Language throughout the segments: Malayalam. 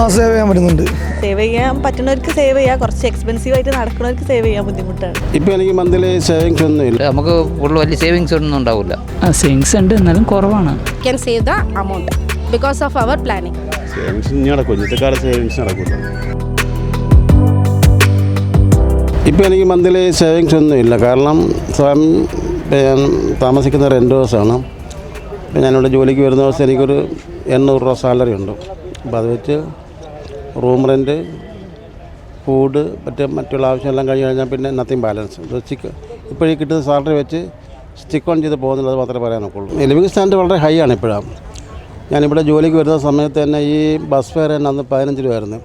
ആ സേവ് ചെയ്യാൻ പറ്റുന്നുണ്ട്. സേവ് ചെയ്യാൻ പറ്റുന്നവർക്ക് സേവ് ചെയ്യാം. കുറച്ച് എക്സ്പെൻസീവ് ആയിട്ട് നടക്കുന്നവർക്ക് സേവ് ചെയ്യാൻ ബുദ്ധിമുട്ടാണ്. ഇപ്പോൾ എനിക്ക് മന്ത്ലി സേവിങ്സ് ഒന്നും ഇല്ല. നമുക്ക് ഉള്ള വലിയ സേവിങ്സ് ഒന്നും ഉണ്ടാവില്ല സേവിങ്സ് ഉണ്ട്. എന്നാലും കുറവാണ്. Can save the amount because of our planning. Savings ഇനി നടക്കും ഇന്നത്തെ കാലത്ത് സേവിങ്സ് നടക്കില്ല ഇപ്പോൾ എനിക്ക് മന്ത്ലി സേവിങ്സ് ഒന്നും ഇല്ല. കാരണം സ്വയം താമസിക്കുന്ന റെന്റ് ഹൗസാണ് ഇപ്പം ഞാനിവിടെ ജോലിക്ക് വരുന്ന ദിവസം എനിക്കൊരു എണ്ണൂറ് രൂപ സാലറി ഉണ്ട്. അപ്പോൾ അത് വെച്ച് റൂം റെന്റ് ഫുഡ് മറ്റേ മറ്റുള്ള ആവശ്യമെല്ലാം കഴിഞ്ഞ് കഴിഞ്ഞാൽ പിന്നെ നത്തിങ് ബാലൻസ് ചിക്ക് ഇപ്പോഴീ കിട്ടുന്ന സാലറി വെച്ച് സ്റ്റിക്ക് ഓൺ ചെയ്ത് പോകുന്നുള്ളത് മാത്രമേ പറയാൻ നോക്കുള്ളൂ. ലിവിങ് സ്റ്റാൻഡേർഡ് വളരെ ഹൈ ആണ് ഇപ്പോഴാണ് ഞാനിവിടെ ജോലിക്ക് വരുന്ന സമയത്ത് തന്നെ ഈ ബസ് ഫെയർ തന്നെ അന്ന് പതിനഞ്ച് രൂപയായിരുന്നു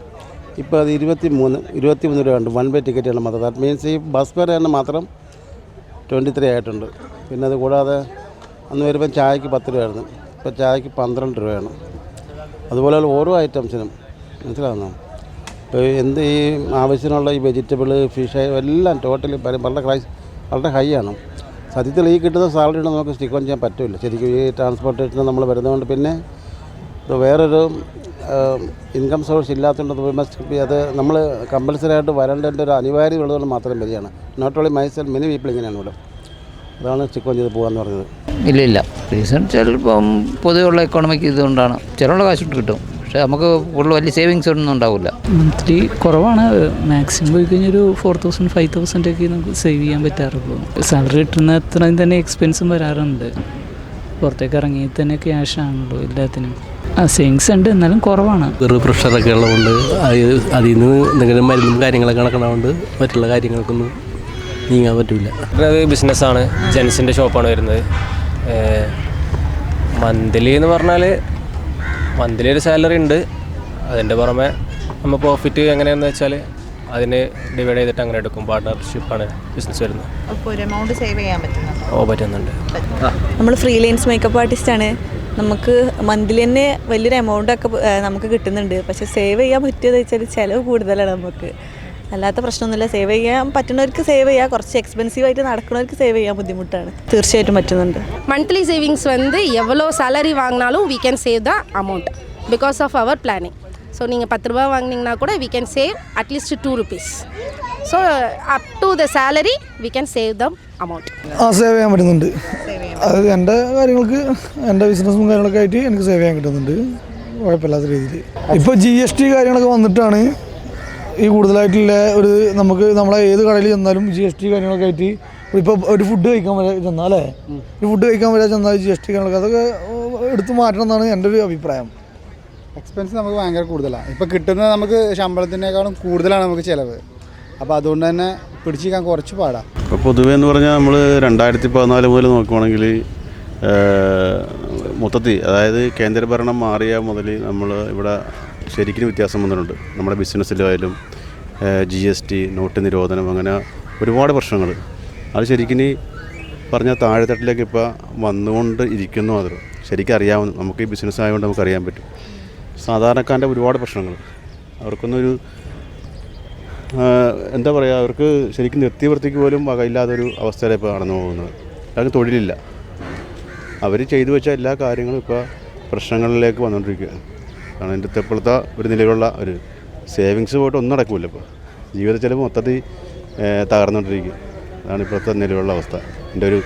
ഇപ്പോൾ അത് ഇരുപത്തി മൂന്ന് ഇരുപത്തി മൂന്ന് രൂപ വൺ വേ ടിക്കറ്റാണ് മാത്രം ദാറ്റ് മീൻസ് ഈ ബസ് ഫെയർ തന്നെ മാത്രം ട്വന്റി ത്രീ ആയിട്ടുണ്ട്. പിന്നെ അത് കൂടാതെ അന്ന് വരുമ്പോൾ ചായക്ക് പത്ത് രൂപയായിരുന്നു ഇപ്പോൾ ചായക്ക് പന്ത്രണ്ട് രൂപയാണ്. അതുപോലെ ഓരോ ഐറ്റംസിനും മനസ്സിലാകുന്നു ഇപ്പോൾ എന്ത് ഈ ആവശ്യത്തിനുള്ള ഈ വെജിറ്റബിൾ ഫിഷ് എല്ലാം ടോട്ടലി വളരെ ക്രൈസ് വളരെ ഹൈ ആണ്. സത്യത്തിൽ ഈ കിട്ടുന്ന സാലറി നമുക്ക് സ്റ്റിക്ക് ഓൺ ചെയ്യാൻ പറ്റില്ല ശരിക്കും ഈ ട്രാൻസ്പോർട്ടേഷന് നമ്മൾ വരുന്നതുകൊണ്ട് പിന്നെ വേറൊരു ഇൻകം സോഴ്സ് ഇല്ലാത്തതുകൊണ്ട് മസ്റ്റ് ബി അത് നമ്മൾ കമ്പൽസറി ആയിട്ട് വരേണ്ടതിന്റെ ഒരു അനിവാര്യത ഉള്ളതുകൊണ്ട് മാത്രം വരികയാണ് not only myself many people ഇങ്ങനെയാണ് ഇവിടെ. അതാണ് സ്റ്റിക്ക് ഓൺ ചെയ്ത് പോകാമെന്ന് പറഞ്ഞത്. ഇല്ല ഇല്ല. റീസൺ ചിലപ്പം പൊതുവെയുള്ള എക്കോണമിക്ക് ഇതുകൊണ്ടാണ്. ചിലവുള്ള കാശ് കിട്ടും. പക്ഷേ നമുക്ക് കൂടുതൽ വലിയ സേവിങ്സ് ഒന്നും ഉണ്ടാവില്ല. മന്ത്ലി കുറവാണ്. മാക്സിമം പോയി കഴിഞ്ഞാൽ ഒരു ഫോർ തൗസൻഡ് ഫൈവ് തൗസൻഡ് ഒക്കെ നമുക്ക് സേവ് ചെയ്യാൻ പറ്റാറുള്ളൂ. സാലറി കിട്ടുന്ന അത്രയും തന്നെ എക്സ്പെൻസും വരാറുണ്ട്. പുറത്തേക്ക് ഇറങ്ങി തന്നെ ക്യാഷ് ആണല്ലോ എല്ലാത്തിനും. ആ സേവിങ്സ് ഉണ്ട്. എന്നാലും കുറവാണ്. വെറു പ്രഷറൊക്കെ ഉള്ളതുകൊണ്ട് അത് അതിൽ നിന്ന് എന്തെങ്കിലും മരുന്നും കാര്യങ്ങളൊക്കെ നടക്കണതുകൊണ്ട് മറ്റുള്ള കാര്യങ്ങൾക്കൊന്നും നീങ്ങാൻ പറ്റില്ല അത് ബിസിനസ്സാണ് ജെൻസിന്റെ ഷോപ്പാണ് വരുന്നത്. മന്ത്ലി എന്ന് പറഞ്ഞാൽ മന്ത്ലി ഒരു സാലറി ഉണ്ട്. അതിന്റെ പുറമെ നമ്മൾ പ്രോഫിറ്റ് എങ്ങനെയാണെന്ന് വെച്ചാൽ അതിന് ഡിവൈഡ് ചെയ്തിട്ട് അങ്ങനെ എടുക്കും. പാർട്ട്ണർഷിപ്പാണ് ബിസിനസ് വരുന്നത്. അപ്പോൾ ഒരു എമൗണ്ട് സേവ് ചെയ്യാൻ പറ്റുന്നുണ്ട്? ഓ പറ്റുന്നുണ്ട്. നമ്മൾ ഫ്രീലൻസ് മേക്കപ്പ് ആർട്ടിസ്റ്റാണ് നമുക്ക് മന്ത്ലി തന്നെ വലിയൊരു എമൗണ്ട് ഒക്കെ നമുക്ക് കിട്ടുന്നുണ്ട്. പക്ഷെ സേവ് ചെയ്യാൻ പറ്റിയതെന്ന് വെച്ചാൽ ചിലവ് കൂടുതലാണ് നമുക്ക്. അല്ലാത്ത പ്രശ്നമൊന്നുമില്ല സേവ് ചെയ്യാൻ പറ്റുന്നവർക്ക് സേവ് ചെയ്യാം കുറച്ച് എക്സ്പെൻസീവ് ആയിട്ട് നടക്കുന്നവർക്ക് സേവ് ചെയ്യാൻ ബുദ്ധിമുട്ടാണ് തീർച്ചയായിട്ടും പറ്റുന്നുണ്ട് Monthly savings வந்து எவ்வளோ salary வாங்கினாலும் we can save the amount because of our planning. So நீங்கள் பத்து ரூபா வாங்கினீங்கன்னா கூட we can save at least two rupees. So up to the salary we can save the amount. ആ സേവ് ചെയ്യാൻ പറ്റുന്നുണ്ട് അത് എൻ്റെ കാര്യങ്ങൾക്ക് എൻ്റെ ബിസിനസ്സും കാര്യങ്ങളൊക്കെ ആയിട്ട് എനിക്ക് സേവ് ചെയ്യാൻ കിട്ടുന്നുണ്ട് കുഴപ്പമില്ലാത്ത രീതിയിൽ ഇപ്പോൾ ജി എസ് ടി കാര്യങ്ങളൊക്കെ വന്നിട്ടാണ് ഈ കൂടുതലായിട്ടുള്ള ഒരു നമുക്ക് നമ്മളെ ഏത് കടയിൽ ചെന്നാലും ജി എസ് ടി കാര്യങ്ങളൊക്കെ ആയിട്ട് ഇപ്പോൾ ഒരു ഫുഡ് കഴിക്കാൻ വരെ ചെന്നാൽ അല്ലേ? ഒരു ഫുഡ് കഴിക്കാൻ വരെ ചെന്നാൽ ജി എസ് ടി കാര്യങ്ങളൊക്കെ. അതൊക്കെ എടുത്തു മാറ്റണം എന്നാണ് എന്റെ ഒരു അഭിപ്രായം. എക്സ്പെൻസ് നമുക്ക് ഭയങ്കര കൂടുതലാണ് ഇപ്പോൾ കിട്ടുന്നത് നമുക്ക് ശമ്പളത്തിനേക്കാളും കൂടുതലാണ് നമുക്ക് ചിലവ്. അപ്പോൾ അതുകൊണ്ട് തന്നെ പിടിച്ചിരിക്കാൻ കുറച്ച് പാടാണ് ഇപ്പോൾ പൊതുവെ എന്ന് പറഞ്ഞാൽ നമ്മൾ രണ്ടായിരത്തി പതിനാല് മുതൽ നോക്കുവാണെങ്കിൽ മൊത്തത്തിൽ അതായത് കേന്ദ്രഭരണം മാറിയ മുതൽ നമ്മൾ ഇവിടെ ശരിക്കും വ്യത്യാസം വന്നിട്ടുണ്ട്. നമ്മുടെ ബിസിനസ്സിലായാലും ജി എസ് ടി നോട്ട് നിരോധനം അങ്ങനെ ഒരുപാട് പ്രശ്നങ്ങൾ. അത് ശരിക്കും പറഞ്ഞ താഴെത്തട്ടിലേക്ക് ഇപ്പോൾ വന്നുകൊണ്ട് ഇരിക്കുന്നു അത് ശരിക്കും അറിയാവുന്ന നമുക്ക് ഈ ബിസിനസ് ആയതുകൊണ്ട് നമുക്ക് അറിയാൻ പറ്റും. സാധാരണക്കാരന്റെ ഒരുപാട് പ്രശ്നങ്ങൾ. അവർക്കൊന്നൊരു എന്താ പറയുക അവർക്ക് ശരിക്കും നിർത്തിവൃത്തിക്ക് പോലും വകയില്ലാത്തൊരു അവസ്ഥയിലാണ് ഇപ്പോൾ നടന്നു പോകുന്നത്. അവർക്ക് തൊഴിലില്ല. അവർ ചെയ്തു വെച്ച എല്ലാ കാര്യങ്ങളും ഇപ്പോൾ പ്രശ്നങ്ങളിലേക്ക് വന്നുകൊണ്ടിരിക്കുകയാണ് കാരണം എന്റെ ഇപ്പോഴത്തെ ഒരു നിലവിലുള്ള ഒരു സേവിങ്സ് പോയിട്ട് ഒന്നും നടക്കില്ല ഇപ്പോൾ ജീവിത ചെലവ് മൊത്തത്തിൽ തകർന്നുകൊണ്ടിരിക്കും അതാണ് ഇപ്പോഴത്തെ നിലവിലുള്ള അവസ്ഥ. എന്റെ ഒരു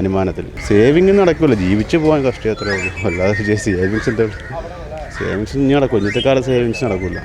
അനുമാനത്തിൽ. സേവിങ് നടക്കില്ല ജീവിച്ച് പോകാൻ കഷ്ടം അത്രേ ഉള്ളൂ അല്ലാതെ സേവിങ്സ് എന്താ? സേവിങ്സ് ഇനി നടക്കും. ഇന്നത്തെ കാലം സേവിങ്സ് നടക്കില്ല